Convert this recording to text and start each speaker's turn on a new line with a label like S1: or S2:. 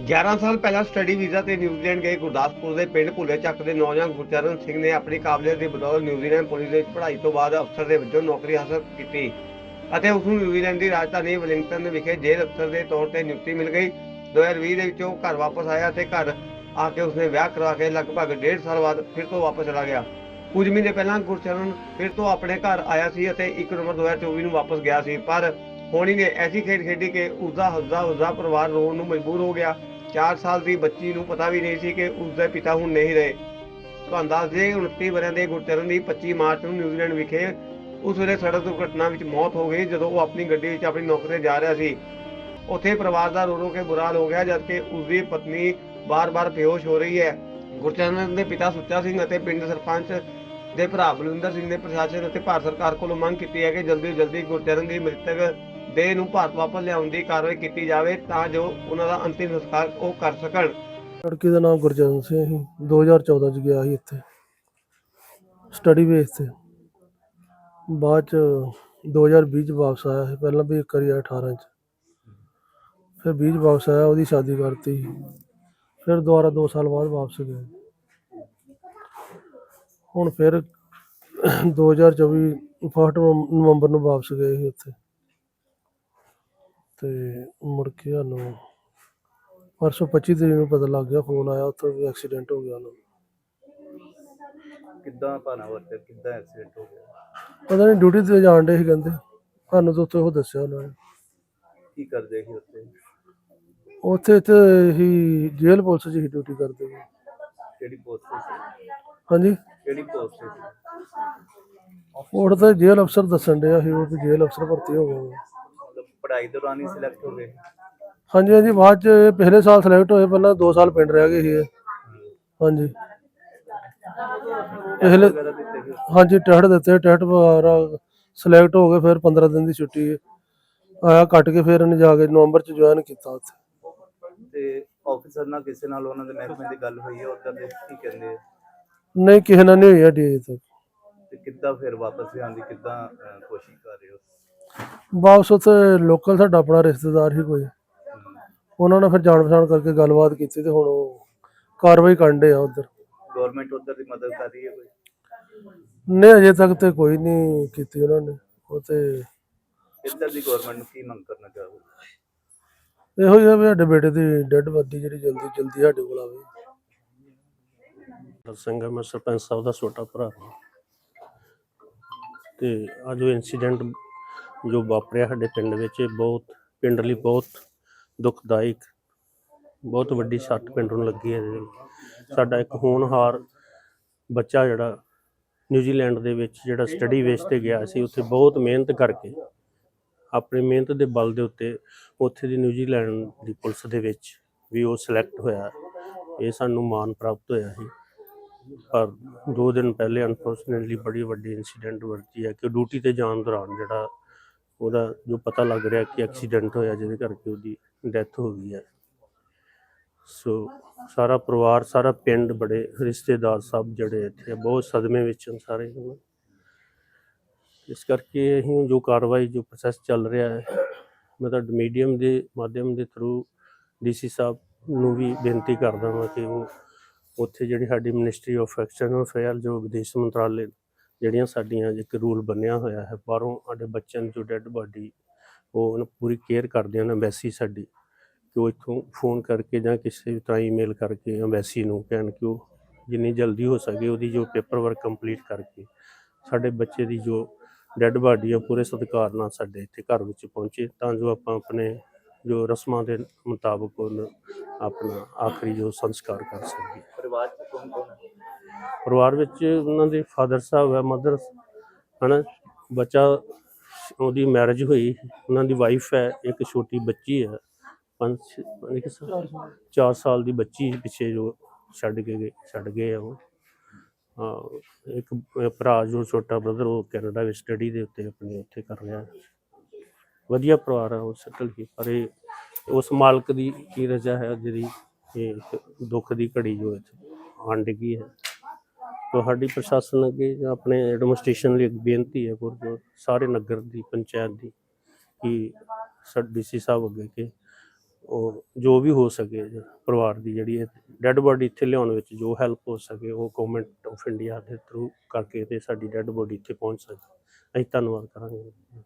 S1: 11 ਸਾਲ ਪਹਿਲਾਂ study visa ਤੇ ਨਿਊਜ਼ੀਲੈਂਡ ਗਏ ਗੁਰਦਾਸਪੁਰ ਦੇ ਪਿੰਡ ਭੁੱਲੇ ਚੱਕ ਦੇ ਨੌਜਵਾਨ ਗੁਰਚਰਨ ਸਿੰਘ ਨੇ ਆਪਣੀ ਕਾਬਲੀਅਤ ਦੀ ਬਦੌਲਤ ਨਿਊਜ਼ੀਲੈਂਡ ਪੁਲਿਸ ਦੇ ਵਿੱਚ ਪੜ੍ਹਾਈ ਤੋਂ ਬਾਅਦ ਅਫਸਰ ਦੇ ਵਿੱਚੋਂ ਨੌਕਰੀ ਹਾਸਲ ਕੀਤੀ ਅਤੇ ਉਸ ਨੂੰ ਨਿਊਜ਼ੀਲੈਂਡ ਦੀ ਰਾਜਧਾਨੀ ਵੈਲਿੰਗਟਨ ਵਿਖੇ ਜੇਲ੍ਹ ਅਫਸਰ ਦੇ ਤੌਰ ਤੇ ਨਿਯੁਕਤੀ ਮਿਲ ਗਈ। 2020 ਦੇ ਵਿੱਚ ਉਹ ਘਰ ਵਾਪਸ ਆਇਆ ਤੇ ਘਰ ਆ ਕੇ ਉਸਨੇ ਵਿਆਹ ਕਰਵਾ ਕੇ ਲਗਭਗ 1.5 ਸਾਲ ਬਾਅਦ ਫਿਰ ਤੋਂ ਵਾਪਸ ਚਲਾ ਗਿਆ। ਕੁਝ ਮਹੀਨੇ ਪਹਿਲਾਂ ਗੁਰਚਰਨ ਫਿਰ ਤੋਂ ਆਪਣੇ ਘਰ ਆਇਆ ਸੀ ਅਤੇ 1 ਨਵੰਬਰ 2024 ਨੂੰ ਵਾਪਸ ਗਿਆ ਸੀ, ਪਰ ਹੋਣੀ ਨੇ ਐਸੀ ਖੇਡ ਖੇਡੀ ਕਿ ਉਸਦਾ ਹੱਸਦਾ ਉਸਦਾ ਪਰਿਵਾਰ ਰੋਣ ਨੂੰ ਮਜਬੂਰ ਹੋ ਗਿਆ। 4 ਸਾਲ ਦੀ ਬੱਚੀ ਨੂੰ ਪਤਾ ਵੀ ਨਹੀਂ ਸੀ ਕਿ ਉਸਦੇ ਪਿਤਾ ਹੁਣ ਨਹੀਂ ਰਹੇ। ਤੁਹਾਨੂੰ ਦੱਸ ਦਈਏ 29 ਵਰ੍ਹਿਆਂ ਦੇ ਗੁਰਚਰਨ ਦੀ 25 ਮਾਰਚ ਨੂੰ ਨਿਊਜ਼ੀਲੈਂਡ ਵਿਖੇ ਉਸ ਵੇਲੇ ਸੜਕ ਦੁਰਘਟਨਾ ਵਿੱਚ ਮੌਤ ਹੋ ਗਈ, ਜਦੋਂ ਉਹ ਆਪਣੀ ਗੱਡੀ ਵਿੱਚ ਆਪਣੀ ਨੌਕਰੀ ਤੇ ਜਾ ਰਿਹਾ ਸੀ। ਉੱਥੇ ਪਰਿਵਾਰ ਦਾ ਰੋ ਰੋ ਕੇ ਬੁਰਾ ਹਾਲ ਹੋ ਗਿਆ, ਜਦਕਿ ਉਸਦੀ ਪਤਨੀ ਬਾਰ-ਬਾਰ ਬੇਹੋਸ਼ ਹੋ ਰਹੀ ਹੈ। ਗੁਰਚਰਨ ਦੇ ਪਿਤਾ ਸੁੱਚਾ ਸਿੰਘ ਅਤੇ ਪਿੰਡ ਸਰਪੰਚ ਦੇ ਭਰਾ ਬਲਵਿੰਦਰ ਸਿੰਘ ਨੇ ਪ੍ਰਸ਼ਾਸਨ ਅਤੇ ਭਾਰਤ ਸਰਕਾਰ ਕੋਲੋਂ ਮੰਗ ਕੀਤੀ ਹੈ ਕਿ ਜਲਦੀ ਜਲਦੀ ਗੁਰਚਰਨ ਦੀ ਮ੍ਰਿਤਕ ਦੇਹ ਨੂੰ ਭਾਰਤ ਵਾਪਸ ਲਿਆਉਣ ਦੀ ਕਾਰਵਾਈ ਕੀਤੀ ਜਾਵੇ ਤਾਂ ਜੋ ਉਹਨਾਂ ਦਾ ਅੰਤਿਮ ਸੰਸਕਾਰ ਉਹ ਕਰ ਸਕਣ।
S2: ਲੜਕੀ ਦਾ ਨਾਮ ਗੁਰਜਨ ਸਿੰਘ ਸੀ। 2014 ਚ ਗਿਆ ਸੀ ਇੱਥੇ। ਸਟੱਡੀ ਬੇਸ ਤੇ। ਬਾਅਦ ਚ 2020 ਚ ਵਾਪਸ ਆਇਆ ਸੀ। ਪਹਿਲਾਂ ਵੀ ਇੱਕ ਵਾਰੀ ਆਇਆ 18 ਚ। ਫਿਰ 20 ਚ ਵਾਪਸ ਆਇਆ, ਉਹਦੀ ਸ਼ਾਦੀ ਕਰਤੀ। ਫਿਰ ਦੁਬਾਰਾ 2 ਸਾਲ ਬਾਅਦ ਵਾਪਸ ਗਿਆ। ਹੁਣ ਫਿਰ 2024 ਫਸਟ ਨਵੰਬਰ ਨੂੰ ਵਾਪਸ ਗਏ ਸੀ ਉੱਥੇ ਤੇ ਮੁੜ ਕੇ ਸਾਨੂੰ ਪਰਸੋਂ 25 ਤਰੀਕ ਨੂੰ ਪਤਾ ਲੱਗ ਗਿਆ ਫੋਨ ਆਇਆ ਉੱਥੇ ਵੀ ਐਕਸੀਡੈਂਟ ਹੋ ਗਿਆ ਉਹਨਾਂ
S3: ਕਿੱਦਾਂ ਭਾਣਾ ਵਰਤਿਆ ਕਿੱਦਾਂ ਐਕਸੀਡੈਂਟ ਹੋ ਗਿਆ?
S2: ਪਤਾ ਨਹੀਂ ਡਿਊਟੀ ਤੇ ਜਾਣ ਡੇ ਸੀ ਕਹਿੰਦੇ। ਸਾਨੂੰ ਤਾਂ ਉੱਥੇ ਉਹ ਦੱਸਿਆ ਉਹਨਾਂ ਨੇ।
S3: ਕੀ ਕਰਦੇ ਸੀ ਉੱਥੇ?
S2: ਉੱਥੇ ਤੇ ਹੀ ਜੇਲ੍ਹ ਪੁਲਿਸ 'ਚ ਹੀ ਡਿਊਟੀ ਕਰਦੇ ਸੀ।
S3: ਕਿਹੜੀ ਪੋਸਟ ਤੇ ਸੀ?
S2: ਹਾਂਜੀ?
S3: ਕਿਹੜੀ ਪੋਸਟ ਤੇ ਸੀ?
S2: ਉਹ ਤਾਂ ਜੇਲ੍ਹ ਅਫਸਰ ਦੱਸਣ ਡਿਆ ਸੀ ਉਹ ਵੀ ਜੇਲ੍ਹ ਅਫਸਰ ਭਰਤੀ ਹੋ
S3: ਮਤਲਬ ਪੜ੍ਹਾਈ ਦੌਰਾਨ ਹੀ ਸਿਲੈਕਟ ਹੋ ਗਏ?
S2: ਹਾਂਜੀ ਹਾਂਜੀ ਬਾਅਦ 'ਚ ਪਿਛਲੇ ਸਾਲ ਸਿਲੈਕਟ ਹੋਏ ਪਹਿਲਾਂ 2 ਸਾਲ ਪਿੰਡ ਰਹਿ ਗਏ ਸੀ ਇਹ। ਹਾਂਜੀ। ਪਿਛਲੇ
S3: ਵਗੈਰਾ ਦਿੱਤੇ ਸੀ
S2: ਹਾਂਜੀ ਟੈਸਟ ਦਿੱਤੇ ਟੈਸਟ ਵਗੈਰਾ ਸਿਲੈਕਟ ਹੋ ਗਏ ਫਿਰ 15 ਦਿਨ ਦੀ ਛੁੱਟੀ ਆਇਆ ਕੱਟ ਕੇ ਫਿਰ ਇਹਨੇ ਜਾ ਕੇ ਨਵੰਬਰ 'ਚ ਜੁਆਇਨ ਕੀਤਾ ਉੱਥੇ।
S3: ਤੇ ਆਫੀਸਰ ਨਾਲ ਕਿਸੇ ਨਾਲ ਉਹਨਾਂ ਦੇ ਮਹਿਕਮੇ ਦੀ ਗੱਲ ਹੋਈ ਹੈ ਉੱਧਰ ਦੇ ਕੀ ਕਹਿੰਦੇ ਆ?
S2: ਨਹੀਂ ਕਿਸੇ ਨਾਲ ਨਹੀਂ ਹੋਈ ਤੱਕ
S3: ਤੇ ਕਿੱਦਾਂ ਫਿਰ ਵਾਪਸ ਲਿਆਉਣ ਦੀ ਕਿੱਦਾਂ ਅਹ, ਕੋਸ਼ਿਸ਼ ਕਰ ਰਹੇ ਹੋ?
S2: ਵਾਪਸ ਉੱਥੇ ਲੋਕਲ ਸਾਡਾ ਆਪਣਾ ਰਿਸ਼ਤੇਦਾਰ ਹੀ ਕੋਈ। ਉਹਨਾਂ ਨਾਲ ਫਿਰ ਜਾਣ ਪਛਾਣ ਕਰਕੇ ਗੱਲਬਾਤ ਕੀਤੀ ਤੇ ਹੁਣ ਉਹ ਕਾਰਵਾਈ ਕਰਨ ਦੇ ਆ ਉਧਰ।
S3: ਗਵਰਨਮੈਂਟ ਉੱਧਰ ਦੀ ਮਦਦ ਕਰ ਰਹੀ ਹੈ ਕੋਈ?
S2: ਨਹੀਂ ਅਜੇ ਤੱਕ ਤੇ ਕੋਈ ਨਹੀਂ ਕੀਤੀ ਉਹਨਾਂ ਨੇ। ਉਹ ਤੇ
S3: ਇੱਧਰ ਦੀ ਗਵਰਨਮੈਂਟ ਨੂੰ ਕੀ ਮੰਗ ਕਰਨਾ ਚਾਹੋਗੇ?
S2: ਇਹੋ ਹੀ ਆ ਵੀ ਸਾਡੇ ਬੇਟੇ ਦੀ ਡੈੱਡ ਬਾਡੀ ਜਿਹੜੀ ਜਲਦੀ ਜਲਦੀ ਸਾਡੇ ਕੋਲ ਆਵੇ।
S4: ਸਿੰਘ ਹੈ ਮੈਂ ਸਰਪੰਚ ਸਾਹਿਬ ਦਾ ਛੋਟਾ ਭਰਾ। ਹਾਂ ਤੇ ਅੱਜ ਉਹ ਇਨਸੀਡੈਂਟ ਜੋ ਵਾਪਰਿਆ ਸਾਡੇ ਪਿੰਡ ਵਿੱਚ, ਇਹ ਬਹੁਤ, ਪਿੰਡ ਲਈ ਬਹੁਤ ਦੁਖਦਾਇਕ, ਬਹੁਤ ਵੱਡੀ ਸੱਟ ਪਿੰਡ ਨੂੰ ਲੱਗੀ ਹੈ ਸਾਡਾ ਇੱਕ ਹੋਣਹਾਰ ਬੱਚਾ ਜਿਹੜਾ ਨਿਊਜ਼ੀਲੈਂਡ ਦੇ ਵਿੱਚ ਜਿਹੜਾ ਸਟੱਡੀ ਵੇਸ ਤੇ ਗਿਆ ਸੀ, ਉੱਥੇ ਬਹੁਤ ਮਿਹਨਤ ਕਰਕੇ, ਆਪਣੀ ਮਿਹਨਤ ਦੇ ਬਲ ਦੇ ਉੱਤੇ ਉੱਥੇ ਦੀ ਨਿਊਜ਼ੀਲੈਂਡ ਦੀ ਪੁਲਿਸ ਦੇ ਵਿੱਚ ਵੀ ਉਹ ਸਿਲੈਕਟ ਹੋਇਆ। ਇਹ ਸਾਨੂੰ ਮਾਣ ਪ੍ਰਾਪਤ ਹੋਇਆ ਸੀ। ਪਰ ਦੋ ਦਿਨ ਪਹਿਲੇ ਅਨਫੋਰਚੂਨੇਟਲੀ ਬੜੀ ਵੱਡੀ ਇਨਸੀਡੈਂਟ ਵਰਤੀ ਹੈ ਕਿ ਡਿਊਟੀ ਤੇ ਜਾਣ ਦੌਰਾਨ ਜਿਹੜਾ ਉਹਦਾ ਜੋ ਪਤਾ ਲੱਗ ਰਿਹਾ ਕਿ ਐਕਸੀਡੈਂਟ ਹੋਇਆ, ਜਿਹਦੇ ਕਰਕੇ ਉਹਦੀ ਡੈਥ ਹੋ ਗਈ ਹੈ। ਸੋ ਸਾਰਾ ਪਰਿਵਾਰ, ਸਾਰਾ ਪਿੰਡ ਬੜੇ ਰਿਸ਼ਤੇਦਾਰ ਸਭ ਜਿਹੜੇ ਇੱਥੇ, ਬਹੁਤ ਸਦਮੇ ਵਿੱਚ ਹਨ ਸਾਰੇ ਇਸ ਕਰਕੇ ਅਸੀਂ ਜੋ ਕਾਰਵਾਈ, ਜੋ ਪ੍ਰੋਸੈਸ ਚੱਲ ਰਿਹਾ ਹੈ ਮੈਂ ਤੁਹਾਡੇ ਮੀਡੀਅਮ ਦੇ ਮਾਧਿਅਮ ਦੇ ਥਰੂ ਡੀਸੀ ਸਾਹਿਬ ਨੂੰ ਵੀ ਬੇਨਤੀ ਕਰਦਾ ਹਾਂ ਕਿ ਉਹ ਉੱਥੇ ਜਿਹੜੀ ਸਾਡੀ ਮਿਨਿਸਟਰੀ ਆਫ ਐਕਸਟਰਨਲ ਅਫੇਅਰ ਜੋ ਵਿਦੇਸ਼ ਮੰਤਰਾਲੇ ਜਿਹੜੀਆਂ ਸਾਡੀਆਂ ਇੱਕ ਰੂਲ ਬਣਿਆ ਹੋਇਆ ਹੈ, ਬਾਹਰੋਂ ਸਾਡੇ ਬੱਚਿਆਂ ਨੂੰ ਜੋ ਡੈੱਡ ਬਾਡੀ ਉਹ ਉਹਨੂੰ ਪੂਰੀ ਕੇਅਰ ਕਰਦੇ ਹਨ ਅੰਬੈਸੀ ਸਾਡੀ, ਕਿ ਉਹ ਇੱਥੋਂ ਫੋਨ ਕਰਕੇ ਜਾਂ ਕਿਸੇ ਵੀ ਤਰ੍ਹਾਂ ਈਮੇਲ ਕਰਕੇ ਅੰਬੈਸੀ ਨੂੰ ਕਹਿਣ ਕਿ ਉਹ ਜਿੰਨੀ ਜਲਦੀ ਹੋ ਸਕੇ ਉਹਦੀ ਜੋ ਪੇਪਰ ਵਰਕ ਕੰਪਲੀਟ ਕਰਕੇ ਸਾਡੇ ਬੱਚੇ ਦੀ ਜੋ ਡੈੱਡ ਬਾਡੀ ਆ ਪੂਰੇ ਸਤਿਕਾਰ ਨਾਲ ਸਾਡੇ ਇੱਥੇ ਘਰ ਵਿੱਚ ਪਹੁੰਚੇ, ਤਾਂ ਜੋ ਆਪਾਂ ਆਪਣੇ ਜੋ ਰਸਮਾਂ ਦੇ ਮੁਤਾਬਕ ਉਹਨੂੰ ਆਪਣਾ ਆਖਰੀ ਜੋ ਸੰਸਕਾਰ ਕਰ ਸਕੀਏ।
S3: ਪਰਿਵਾਰ ਚ ਕੌਣ ਕੌਣ ਹੈ?
S4: ਪਰਿਵਾਰ ਵਿੱਚ ਉਹਨਾਂ ਦੇ ਫਾਦਰ ਸਾਹਿਬ ਹੈ ਮਦਰ ਹਨਾ, ਬੱਚਾ ਉਹਦੀ ਮੈਰਿਜ ਹੋਈ, ਉਹਨਾਂ ਦੀ ਵਾਈਫ ਹੈ, ਇੱਕ ਛੋਟੀ ਬੱਚੀ ਹੈ, ਪੰਜ ਸਾਲ 4 ਸਾਲ ਦੀ ਬੱਚੀ ਪਿੱਛੇ ਜੋ ਛੱਡ ਕੇ ਗਏ, ਛੱਡ ਗਏ ਆ ਉਹ। ਇੱਕ ਭਰਾ ਜੋ ਛੋਟਾ ਬ੍ਰਦਰ ਉਹ ਕੈਨੇਡਾ ਵਿੱਚ ਸਟੱਡੀ ਦੇ ਉੱਤੇ ਆਪਣੇ ਉੱਥੇ ਕਰ ਰਿਹਾ। ਵਧੀਆ ਪਰਿਵਾਰ ਹੈ ਉਹ ਸੈਟਲ ਹੀ, ਪਰ ਇਹ ਉਸ ਮਾਲਕ ਦੀ ਕੀ ਰਜਾ ਹੈ, ਜਿਹੜੀ ਇਹ ਇੱਕ ਦੁੱਖ ਦੀ ਘੜੀ ਜੋ ਇੱਥੇ ਆਣ ਡਿੱਗੀ ਹੈ। ਤੁਹਾਡੀ ਪ੍ਰਸ਼ਾਸਨ ਅੱਗੇ ਜਾਂ ਆਪਣੇ ਐਡਮਿਨਿਸਟ੍ਰੇਸ਼ਨ ਲਈ ਇੱਕ ਬੇਨਤੀ ਹੈ ਗੁਰਦੁਆਰਾ ਸਾਰੇ ਨਗਰ ਦੀ, ਪੰਚਾਇਤ ਦੀ, ਕਿ ਸਰ ਡੀਸੀ ਸਾਹਿਬ ਅੱਗੇ ਕਿ ਉਹ ਜੋ ਵੀ ਹੋ ਸਕੇ ਪਰਿਵਾਰ ਦੀ ਜਿਹੜੀ ਡੈੱਡ ਬੋਡੀ ਇੱਥੇ ਲਿਆਉਣ ਵਿੱਚ ਜੋ ਹੈਲਪ ਹੋ ਸਕੇ, ਉਹ ਗਵਰਨਮੈਂਟ ਆਫ ਇੰਡੀਆ ਦੇ ਥਰੂ ਕਰਕੇ ਤੇ ਸਾਡੀ ਡੈੱਡ ਬੋਡੀ ਇੱਥੇ ਪਹੁੰਚ ਸਕੇ। ਅਸੀਂ ਧੰਨਵਾਦ ਕਰਾਂਗੇ।